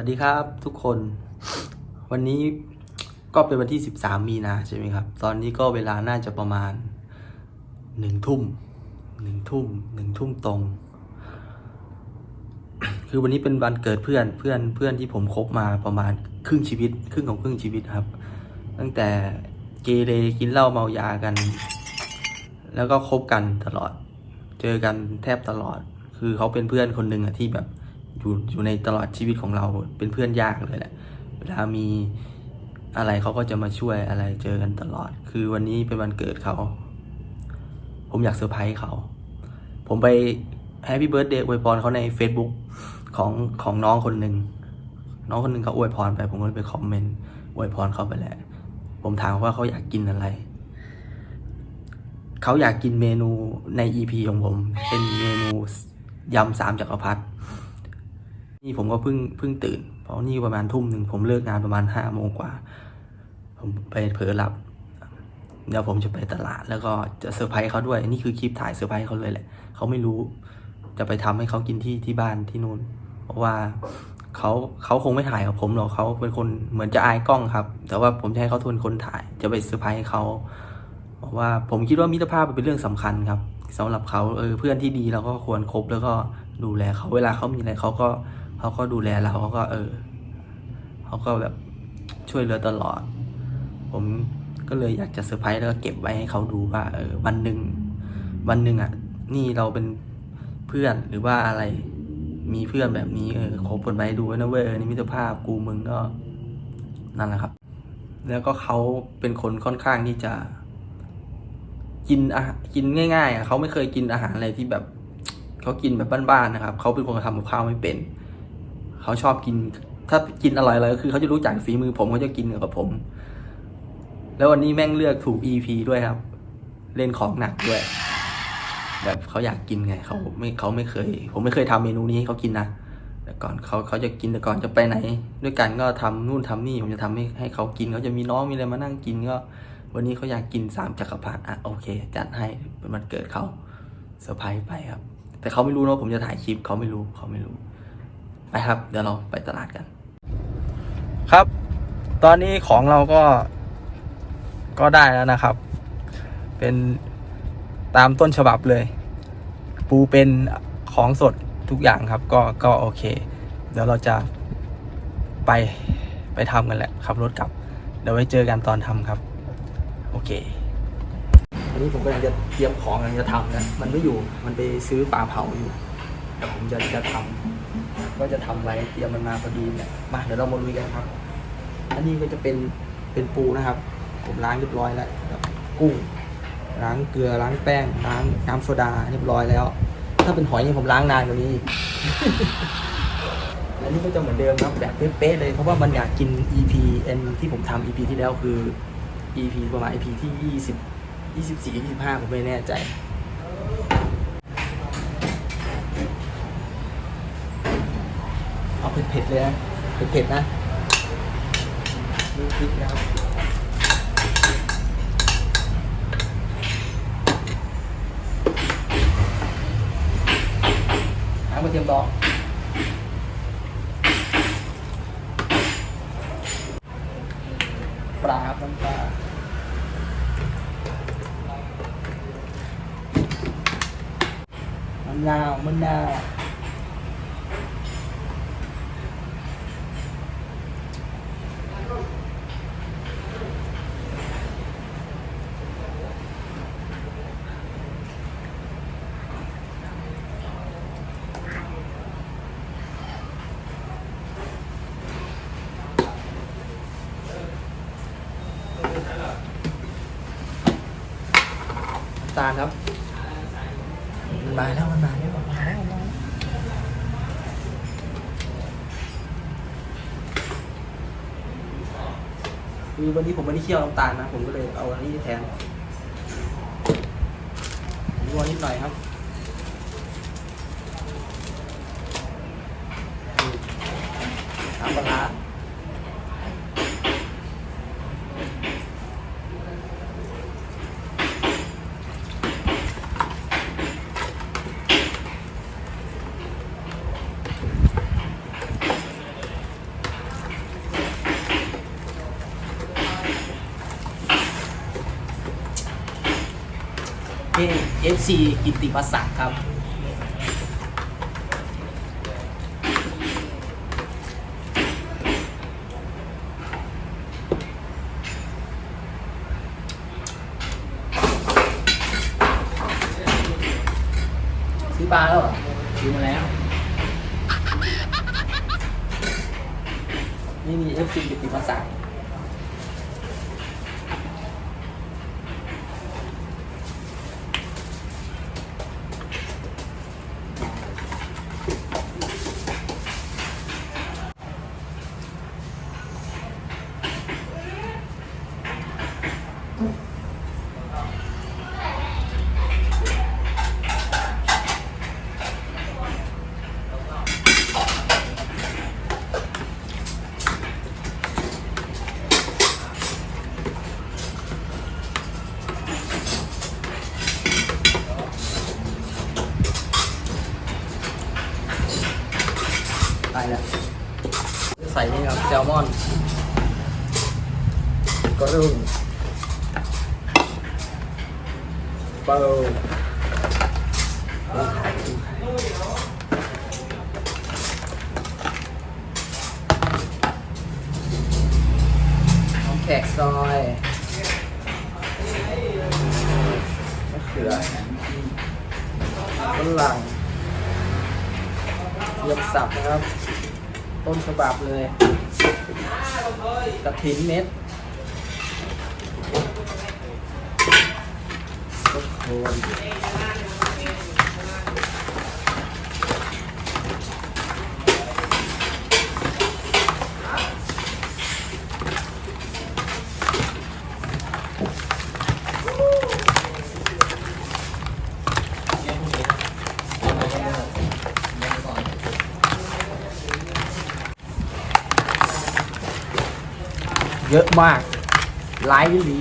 วัสดีครับทุกคน วันนี้ก็เป็นวันที่ 13 มีนาใช่ไหมครับ ตอนนี้ก็เวลาน่าจะประมาณหนึ่งทุ่มหนึ่งทุ่มหนึ่งทุ่มตรง คือวันนี้เป็นวันเกิดเพื่อนเพื่อนเพื่อนที่ผมคบมาประมาณครึ่งชีวิต ครึ่งของครึ่งชีวิตครับ ตั้งแต่เกเรกินเหล้าเมายากัน แล้วก็คบกันตลอด เจอกันแทบตลอด คือเขาเป็นเพื่อนคนหนึ่งอะที่แบบ อยู่อยู่ในตลอดชีวิตของเราเป็นเพื่อนยากเลยแหละเวลามีอะไรเขาก็จะมาช่วยอะไรเจอกันตลอด คือวันนี้เป็นวันเกิดเขา ผมอยากเซอร์ไพรส์เขา ผมไปแฮปปี้เบิร์ดเดย์อวยพรเขาใน Facebook ของของน้องคนหนึ่งน้องคนหนึ่งเขาอวยพรไป ผมก็เลยไปคอมเมนต์อวยพรเขาไปแหละ ผมถามว่าเขาอยากกินอะไร เขาอยากกินเมนูใน EP ของผม เป็นเมนูยำสามจักรพรรดิ นี่ผมก็เพิ่งเพิ่งตื่น เพราะนี่ประมาณทุ่มหนึ่งผมเลิกงานประมาณห้าโมงกว่า ผมไปเผลอหลับ เดี๋ยวผมจะไปตลาดแล้วก็จะเซอร์ไพรส์เขาด้วย นี่คือคลิปถ่ายเซอร์ไพรส์เขาเลยแหละ เขาไม่รู้ จะไปทำให้เขากินที่ที่บ้านที่นู่น เพราะว่าเขาเขาคงไม่ถ่ายกับผมหรอกเขาเป็นคนเหมือนจะอายกล้องครับ แต่ว่าผมจะให้เขาทวนคนถ่าย จะไปเซอร์ไพรส์เขาเพราะว่าผมคิดว่ามิตรภาพเป็นเรื่องสำคัญครับสำหรับเขาเออเพื่อนที่ดีเราก็ควรคบแล้วก็ดูแลเขาเวลาเขามีอะไรเขาก็ เขาก็ดูแลเราเขาก็เออเขาก็แบบช่วยเหลือตลอด ผมก็เลยอยากจะเซอร์ไพรส์แล้วก็เก็บไว้ให้เขาดูว่า เออ วันหนึ่งวันหนึ่งอะ นี่เราเป็นเพื่อนหรือว่าอะไร มีเพื่อนแบบนี้เออคบกันไว้ดูไว้นะเว้ยเออนี่มิตรภาพกูมึงก็นั่นแหละครับ แล้วก็เขาเป็นคนค่อนข้างที่จะ กินอากินง่าย ๆ อะเขาไม่เคยกินอาหารอะไรที่แบบเขากินแบบบ้านๆนะครับเขาเป็นคนทำกับข้าวไม่เป็น เขาชอบกิน ถ้ากินอร่อยอะไรก็คือเขาจะรู้จักฝีมือผมเขาจะกินกับผม แล้ววันนี้แม่งเลือกถูก EP ด้วยครับ เล่นของหนักด้วย แบบเขาอยากกินไงเขาไม่เขาไม่เคย ผมไม่เคยทำเมนูนี้ให้เขากินนะแต่ก่อนเขาเขาจะกินแต่ก่อนจะไปไหน ด้วยกันก็ทำนู่นทำนี่ผมจะทำให้ให้เขากินเขาจะมีน้องมีอะไรมานั่งกินก็ วันนี้เขาอยากกินสามจักรพรรดิอะโอเค จัดให้เป็นวันเกิดเขาเซอร์ไพรส์ไปครับ แต่เขาไม่รู้นะผมจะถ่ายคลิปเขาไม่รู้เขาไม่รู้ ไปครับ เดี๋ยวเราไปตลาดกัน ครับ ตอนนี้ของเราก็ก็ได้แล้วนะครับ เป็นตามต้นฉบับเลย ปูเป็นของสดทุกอย่างครับ ก็ก็โอเค เดี๋ยวเราจะไปไปทำกันแหละขับรถกลับ เดี๋ยวไว้เจอกันตอนทำครับ โอเควันนี้ผมกำลังจะเตรียมของกำลังจะทำนะมันไม่อยู่มันไปซื้อปลาเผาอยู่แต่ผมจะจะทำ ก็จะทำไว้เตรียมมันมาพอดีเนี่ยมาเดี๋ยวเรามาลุยกันครับ อันนี้ก็จะเป็นเป็นปูนะครับ ผมล้างเรียบร้อยแล้วกับกุ้งล้างเกลือล้างแป้งล้างน้ำโซดาเรียบร้อยแล้ว ถ้าเป็นหอยนี่ผมล้างนานกว่านี้อันนี้ก็จะเหมือนเดิมครับแบบเป๊ะๆเลยเพราะว่ามันอยากกิน EP N ที่ผมทำ EP ที่แล้วคือ EP ประมาณ EP ที่ 20 24 25 ผมไม่แน่ใจ เอาเผ็ดๆเลยนะเผ็ดๆนะมีพริกนะครับหางกระเทียมดองปลาครับน้ำปลามะนาวมะนาว ตาลครับมันมาแล้วมันมาแล้วมันมาแล้วมันมาแล้วคือวันนี้ผมไม่ได้เคี่ยวน้ำตาลนะ ผมก็เลยเอาอันนี้แทนนวนิดหน่อยครับน้ำปลาร้า นี่ FC กิตติมศักดิ์ครับ ซื้อปลาแล้วเหรอซื้อมาแล้ว นี่มี FC กิตติมศักดิ์ ลมอนกระรุ่งเปลน้ำแขกซอยมะเขือต้นหลังเยียบสับนะครับ ต้นฉบับเลย กระถินเม็ดต้นโคน เยอะมากหลายวิลี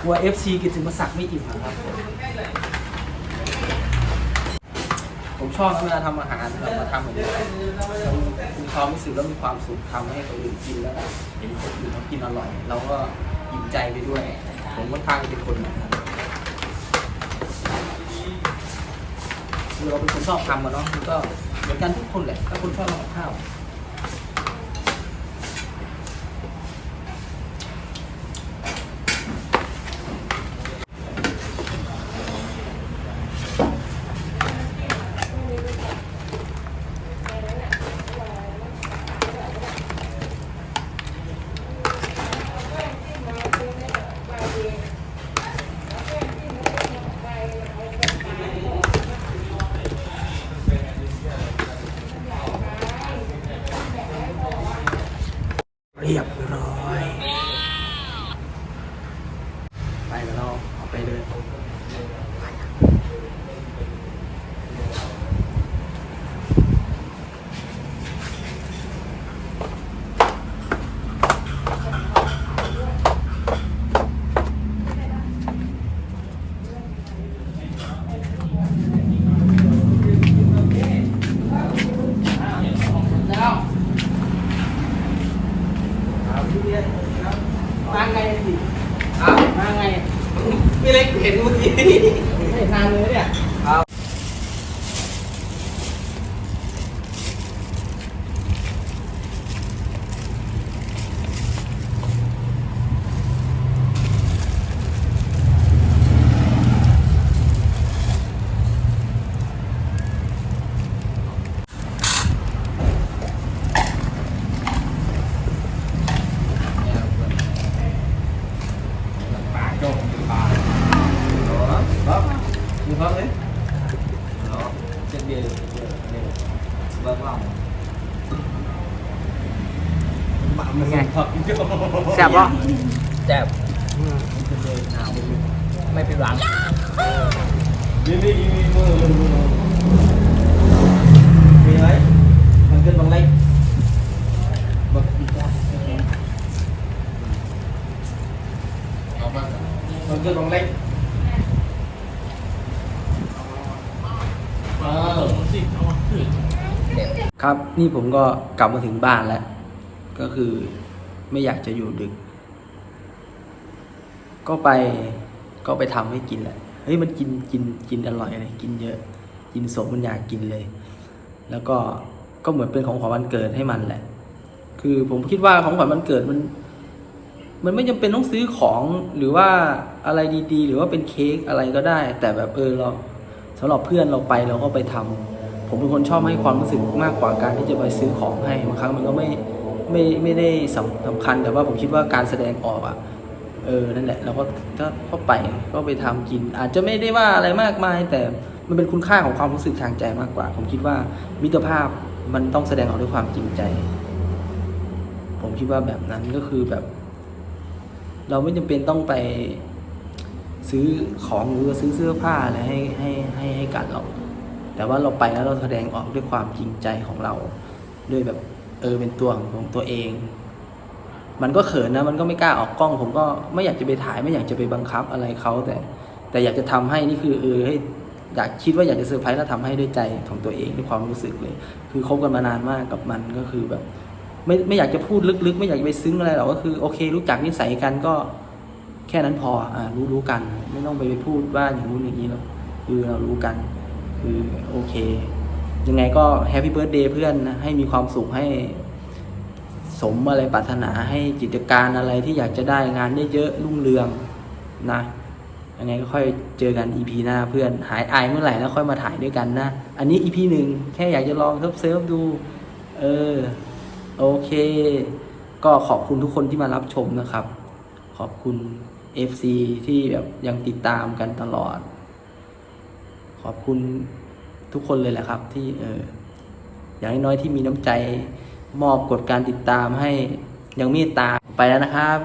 กลัว FC กิติมศักดิ์ไม่อิ่มนะครับ ผมชอบนะเวลาทำอาหารเรามาทำแบบนี้เรามีความรู้สึกแล้วมีความสุขทำให้คนอื่นกินแล้วเห็นคนอื่นเขากินอร่อยเราก็อิ่มใจไปด้วย ผมก็ทางเป็นคนแบบนั้นคือเราเป็นคนชอบทำอะเนาะมันก็เหมือนกันทุกคนแหละถ้าคนชอบทำกับข้าว เรียบร้อย ไปแล้วเราเอาไปเลย แล้วครับพี่เรียนครับมาไงสิครับมาไงพี่เล็กเห็นเมื่อกี้ไม่ทางเลยเนี่ยครับปากโจกปากครับมีครับเลยเจ็ดเบียร์เบิร์กล่องมันไงแซ่บปะแซ่บไม่เป็นหวังมีมีมีมีมือมือมือมีไหมมันขึ้นบางเล็ก บักอีกแล้ว มันขึ้นบางเล็กเออ ครับนี่ผมก็กลับมาถึงบ้านแล้ว ก็คือไม่อยากจะอยู่ดึก ก็ไปก็ไปทำให้กินแหละเฮ้ยมันกินกินกินอร่อยเลยกินเยอะ กินสมมันอยากกินเลย แล้วก็ก็เหมือนเป็นของขวัญวันเกิดให้มันแหละ คือผมคิดว่าของขวัญวันเกิดมัน มันไม่จำเป็นต้องซื้อของหรือว่าอะไรดีๆ หรือว่าเป็นเค้กอะไรก็ได้ แต่แบบเออเราสำหรับเพื่อนเราไปเราก็ไปทำ ผมเป็นคนชอบให้ความรู้สึกมากกว่าการที่จะไปซื้อของให้บางครั้งมันก็ไม่ไม่ไม่ได้สำสำคัญแต่ว่าผมคิดว่าการแสดงออกอะเออนั่นแหละเราก็ก็ก็ไปก็ไปทำกิน อาจจะไม่ได้ว่าอะไรมากมาย แต่มันเป็นคุณค่าของความรู้สึกทางใจมากกว่า ผมคิดว่ามิตรภาพมันต้องแสดงออกด้วยความจริงใจ ผมคิดว่าแบบนั้นก็คือแบบ เราไม่จำเป็นต้องไปซื้อของหรือซื้อเสื้อผ้าอะไรให้ให้ให้ให้กันหรอก แต่ว่าเราไปแล้วเราแสดงออกด้วยความจริงใจของเรา ด้วยแบบเออเป็นตัวของตัวเอง มันก็เขินนะ มันก็ไม่กล้าออกกล้อง ผมก็ไม่อยากจะไปถ่ายไม่อยากจะไปบังคับอะไรเขาแต่ แต่อยากจะทำให้นี่คือเออให้อยากคิดว่าอยากจะเซอร์ไพรส์แล้วทำให้ด้วยใจของตัวเองด้วยความรู้สึกเลย คือคบกันมานานมากกับมันก็คือแบบ ไม่ไม่อยากจะพูดลึกๆ ไม่อยากไปซึ้งอะไรหรอกก็คือโอเค รู้จักนิสัยกันก็แค่นั้นพออ่ารู้รู้กัน ไม่ต้องไปไปพูดว่าอย่างนู้นอย่างนี้หรอกคือเรารู้กัน คือโอเค ยังไงก็แฮปปี้เบิร์ดเดย์เพื่อนนะให้มีความสุขให้สมอะไรปรารถนาให้กิจการอะไรที่อยากจะได้งานได้เยอะรุ่งเรืองนะยังไงก็ค่อยเจอกัน EP หน้าเพื่อนหายอายเมื่อไหร่แล้วค่อยมาถ่ายด้วยกันนะ อันนี้ EP หนึ่งแค่อยากจะลองเซิร์ฟเซิร์ฟดู เออ โอเค ก็ขอบคุณทุกคนที่มารับชมนะครับ ขอบคุณ FC ที่แบบยังติดตามกันตลอด ขอบคุณทุกคนเลยแหละครับ ที่เอออย่างน้อยๆที่มีน้ำใจมอบกดการติดตามให้ยังเมตตาไปแล้วนะครับ